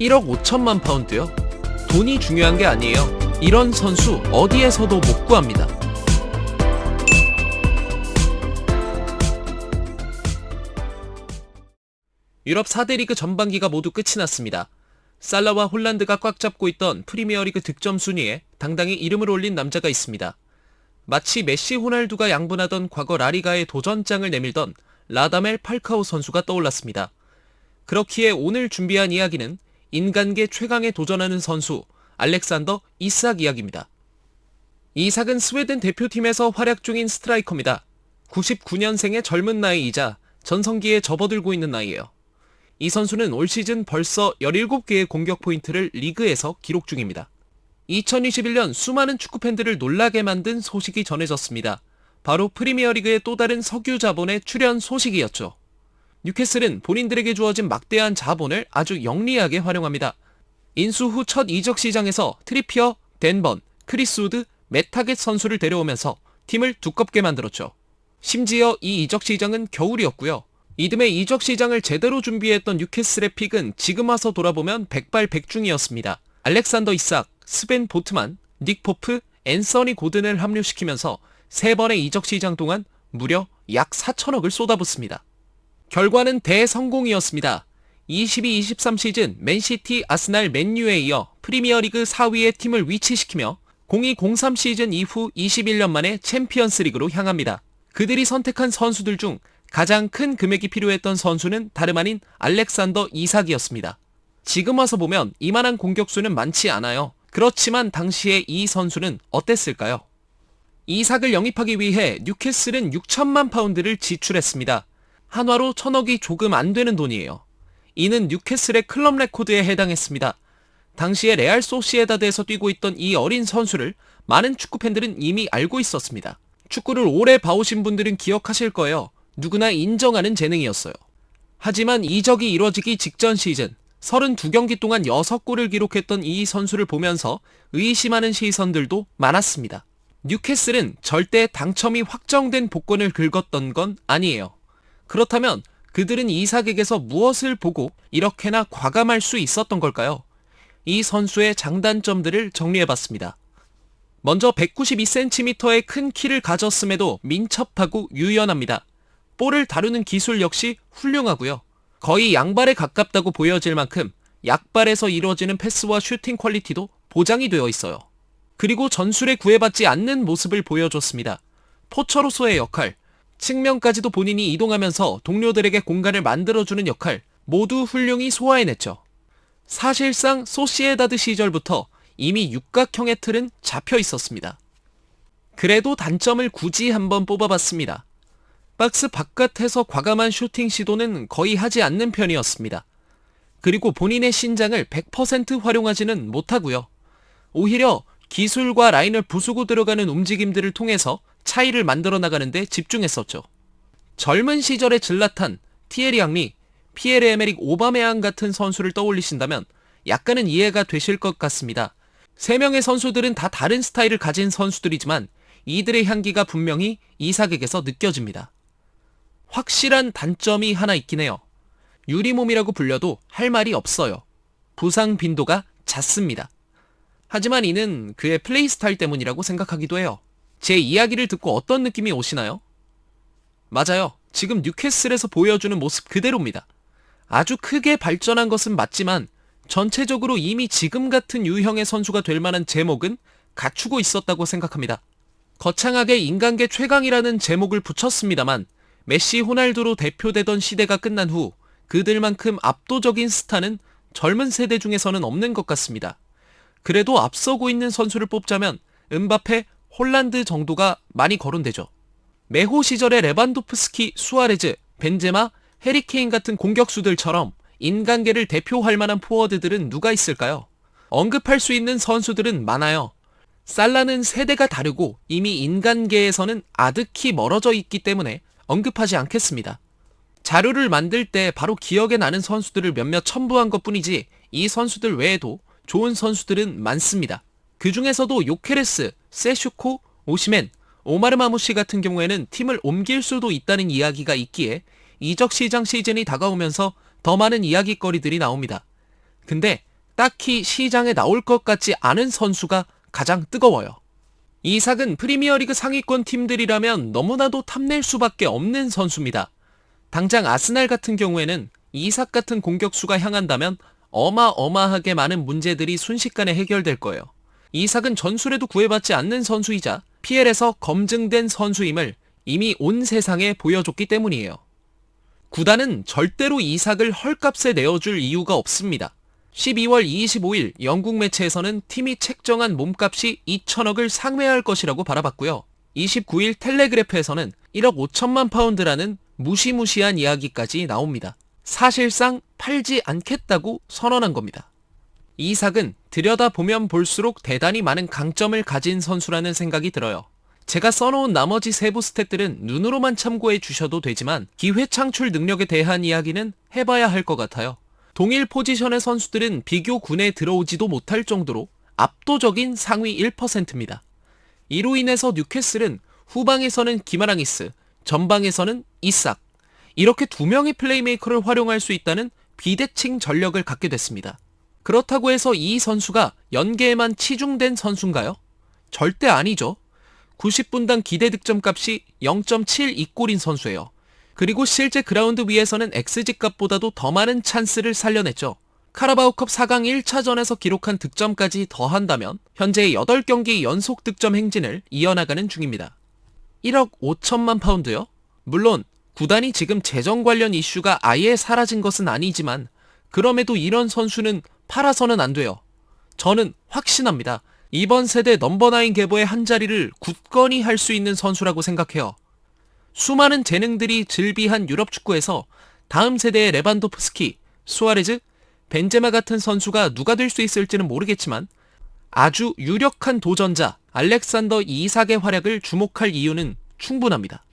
1억 5천만 파운드요? 돈이 중요한 게 아니에요. 이런 선수 어디에서도 못 구합니다. 유럽 4대 리그 전반기가 모두 끝이 났습니다. 살라와 홀란드가 꽉 잡고 있던 프리미어리그 득점 순위에 당당히 이름을 올린 남자가 있습니다. 마치 메시 호날두가 양분하던 과거 라리가의 도전장을 내밀던 라다멜 팔카오 선수가 떠올랐습니다. 그렇기에 오늘 준비한 이야기는 인간계 최강에 도전하는 선수 알렉산더 이삭 이야기입니다. 이삭은 스웨덴 대표팀에서 활약 중인 스트라이커입니다. 99년생의 젊은 나이이자 전성기에 접어들고 있는 나이예요. 이 선수는 올 시즌 벌써 17개의 공격 포인트를 리그에서 기록 중입니다. 2021년 수많은 축구 팬들을 놀라게 만든 소식이 전해졌습니다. 바로 프리미어리그의 또 다른 석유 자본의 출연 소식이었죠. 뉴캐슬은 본인들에게 주어진 막대한 자본을 아주 영리하게 활용합니다. 인수 후 첫 이적 시장에서 트리피어, 덴번, 크리스우드, 메타겟 선수를 데려오면서 팀을 두껍게 만들었죠. 심지어 이 이적 시장은 겨울이었고요. 이듬해 이적 시장을 제대로 준비했던 뉴캐슬의 픽은 지금 와서 돌아보면 백발백중이었습니다. 알렉산더 이삭, 스벤 보트만, 닉 포프, 앤서니 고든을 합류시키면서 세 번의 이적 시장 동안 무려 약 4천억을 쏟아붓습니다. 결과는 대성공이었습니다. 22-23 시즌 맨시티, 아스날, 맨유에 이어 프리미어리그 4위의 팀을 위치시키며 02-03 시즌 이후 21년 만에 챔피언스 리그로 향합니다. 그들이 선택한 선수들 중 가장 큰 금액이 필요했던 선수는 다름 아닌 알렉산더 이삭이었습니다. 지금 와서 보면 이만한 공격수는 많지 않아요. 그렇지만 당시에 이 선수는 어땠을까요? 이삭을 영입하기 위해 뉴캐슬은 6천만 파운드를 지출했습니다. 한화로 천억이 조금 안 되는 돈이에요. 이는 뉴캐슬의 클럽 레코드에 해당했습니다. 당시에 레알 소시에다드에서 뛰고 있던 이 어린 선수를 많은 축구 팬들은 이미 알고 있었습니다. 축구를 오래 봐오신 분들은 기억하실 거예요. 누구나 인정하는 재능이었어요. 하지만 이적이 이뤄지기 직전 시즌 32경기 동안 6골을 기록했던 이 선수를 보면서 의심하는 시선들도 많았습니다. 뉴캐슬은 절대 당첨이 확정된 복권을 긁었던 건 아니에요. 그렇다면 그들은 이삭에게서 무엇을 보고 이렇게나 과감할 수 있었던 걸까요? 이 선수의 장단점들을 정리해봤습니다. 먼저 192cm의 큰 키를 가졌음에도 민첩하고 유연합니다. 볼을 다루는 기술 역시 훌륭하고요. 거의 양발에 가깝다고 보여질 만큼 약발에서 이루어지는 패스와 슈팅 퀄리티도 보장이 되어 있어요. 그리고 전술에 구애받지 않는 모습을 보여줬습니다. 포처로서의 역할, 측면까지도 본인이 이동하면서 동료들에게 공간을 만들어주는 역할 모두 훌륭히 소화해냈죠. 사실상 소시에다드 시절부터 이미 육각형의 틀은 잡혀 있었습니다. 그래도 단점을 굳이 한번 뽑아봤습니다. 박스 바깥에서 과감한 슈팅 시도는 거의 하지 않는 편이었습니다. 그리고 본인의 신장을 100% 활용하지는 못하고요. 오히려 기술과 라인을 부수고 들어가는 움직임들을 통해서 차이를 만들어 나가는데 집중했었죠. 젊은 시절의 질라탄, 티에리 앙리, 피에르 에메릭 오바메앙 같은 선수를 떠올리신다면 약간은 이해가 되실 것 같습니다. 세 명의 선수들은 다 다른 스타일을 가진 선수들이지만 이들의 향기가 분명히 이삭에게서 느껴집니다. 확실한 단점이 하나 있긴 해요. 유리몸이라고 불려도 할 말이 없어요. 부상 빈도가 잦습니다. 하지만 이는 그의 플레이 스타일 때문이라고 생각하기도 해요. 제 이야기를 듣고 어떤 느낌이 오시나요? 맞아요. 지금 뉴캐슬에서 보여주는 모습 그대로입니다. 아주 크게 발전한 것은 맞지만 전체적으로 이미 지금 같은 유형의 선수가 될 만한 제목은 갖추고 있었다고 생각합니다. 거창하게 인간계 최강이라는 제목을 붙였습니다만 메시 호날두로 대표되던 시대가 끝난 후 그들만큼 압도적인 스타는 젊은 세대 중에서는 없는 것 같습니다. 그래도 앞서고 있는 선수를 뽑자면 은바페, 홀란드 정도가 많이 거론되죠. 메호 시절의 레반도프스키, 수아레즈, 벤제마, 해리케인 같은 공격수들처럼 인간계를 대표할 만한 포워드들은 누가 있을까요? 언급할 수 있는 선수들은 많아요. 살라는 세대가 다르고 이미 인간계에서는 아득히 멀어져 있기 때문에 언급하지 않겠습니다. 자료를 만들 때 바로 기억에 나는 선수들을 몇몇 첨부한 것 뿐이지 이 선수들 외에도 좋은 선수들은 많습니다. 그 중에서도 요케레스, 세슈코, 오시멘, 오마르마무시 같은 경우에는 팀을 옮길 수도 있다는 이야기가 있기에 이적 시장 시즌이 다가오면서 더 많은 이야기거리들이 나옵니다. 근데 딱히 시장에 나올 것 같지 않은 선수가 가장 뜨거워요. 이삭은 프리미어리그 상위권 팀들이라면 너무나도 탐낼 수밖에 없는 선수입니다. 당장 아스날 같은 경우에는 이삭 같은 공격수가 향한다면 어마어마하게 많은 문제들이 순식간에 해결될 거예요. 이삭은 전술에도 구애받지 않는 선수이자 PL에서 검증된 선수임을 이미 온 세상에 보여줬기 때문이에요. 구단은 절대로 이삭을 헐값에 내어줄 이유가 없습니다. 12월 25일 영국 매체에서는 팀이 책정한 몸값이 2천억을 상회할 것이라고 바라봤고요. 29일 텔레그래프에서는 1억 5천만 파운드라는 무시무시한 이야기까지 나옵니다. 사실상 팔지 않겠다고 선언한 겁니다. 이삭은 들여다보면 볼수록 대단히 많은 강점을 가진 선수라는 생각이 들어요. 제가 써놓은 나머지 세부 스탯들은 눈으로만 참고해 주셔도 되지만 기회 창출 능력에 대한 이야기는 해봐야 할 것 같아요. 동일 포지션의 선수들은 비교 군에 들어오지도 못할 정도로 압도적인 상위 1%입니다. 이로 인해서 뉴캐슬은 후방에서는 기마랑이스, 전방에서는 이삭, 이렇게 두 명의 플레이메이커를 활용할 수 있다는 비대칭 전력을 갖게 됐습니다. 그렇다고 해서 이 선수가 연계에만 치중된 선수인가요? 절대 아니죠. 90분당 기대 득점 값이 0.72골인 선수예요. 그리고 실제 그라운드 위에서는 XG 값보다도 더 많은 찬스를 살려냈죠. 카라바오컵 4강 1차전에서 기록한 득점까지 더한다면 현재 8경기 연속 득점 행진을 이어나가는 중입니다. 1억 5천만 파운드요? 물론 구단이 지금 재정 관련 이슈가 아예 사라진 것은 아니지만 그럼에도 이런 선수는 팔아서는 안 돼요. 저는 확신합니다. 이번 세대 넘버9 계보의 한 자리를 굳건히 할 수 있는 선수라고 생각해요. 수많은 재능들이 즐비한 유럽 축구에서 다음 세대의 레반도프스키, 수아레즈, 벤제마 같은 선수가 누가 될 수 있을지는 모르겠지만 아주 유력한 도전자 알렉산더 이삭의 활약을 주목할 이유는 충분합니다.